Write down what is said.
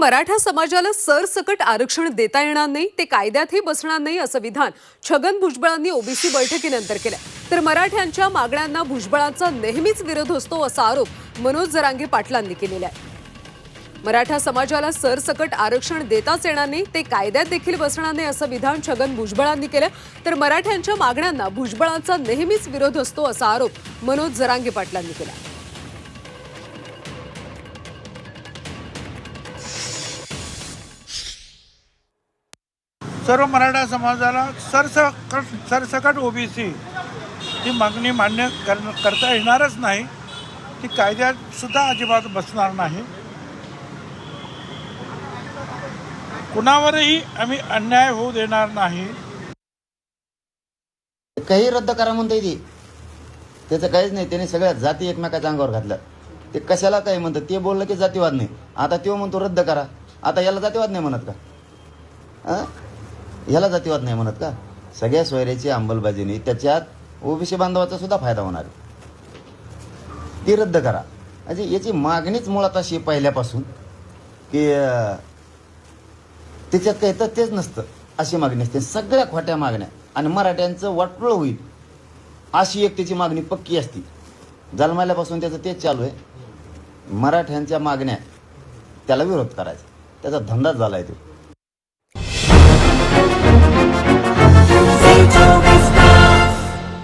मराठा समाजाला सरसकट आरक्षण देता येणार नाही ते कायद्यातही बसणार नाही असं विधान छगन भुजबळांनी ओबीसी बैठकीनंतर केलं. तर मराठ्यांच्या मागण्यांना भुजबळांचा नेहमीच विरोध असतो असा आरोप मनोज जरांगे पाटलांनी केलेला आहे. मराठा समाजाला सरसकट आरक्षण देताच येणार नाही ते कायद्यात देखील बसणार नाही असं विधान छगन भुजबळांनी केलं. तर मराठ्यांच्या मागण्यांना भुजबळांचा नेहमीच विरोध असतो असा आरोप मनोज जरांगे पाटलांनी केला. सर्व मराठा समाजाला सरसकट सरसकट ओबीसी ही मागणी मान्य कर करता येणारच नाही. ती कायद्यात सुद्धा अजिबात बसणार नाही. कुणावरही आम्ही अन्याय होऊ देणार नाही. काही रद्द करा म्हणते ती. त्याचं काहीच नाही. त्याने सगळ्या जाती एकमेकाच्या अंगावर घातल्या. ते कशाला काय म्हणतात? ते बोललं की जातीवाद नाही. आता तो म्हणतो रद्द करा. आता याला जातीवाद नाही म्हणत का? ह्याला याला जातीवाद नाही म्हणत का? सगळ्या सोयऱ्याची अंमलबजावणी त्याच्यात ओबीसी बांधवाचा सुद्धा फायदा होणार आहे. ती रद्द करा. म्हणजे याची मागणीच मुळात अशी पहिल्यापासून की त्याच्यात काही तर तेच नसतं अशी मागणी असते. सगळ्या खोट्या मागण्या आणि मराठ्यांचं वाटपुळ होईल अशी एक त्याची मागणी पक्की असती. जन्माल्यापासून त्याचं तेच चालू आहे. मराठ्यांच्या मागण्या त्याला विरोध करायचा. त्याचा धंदाच झाला आहे तो.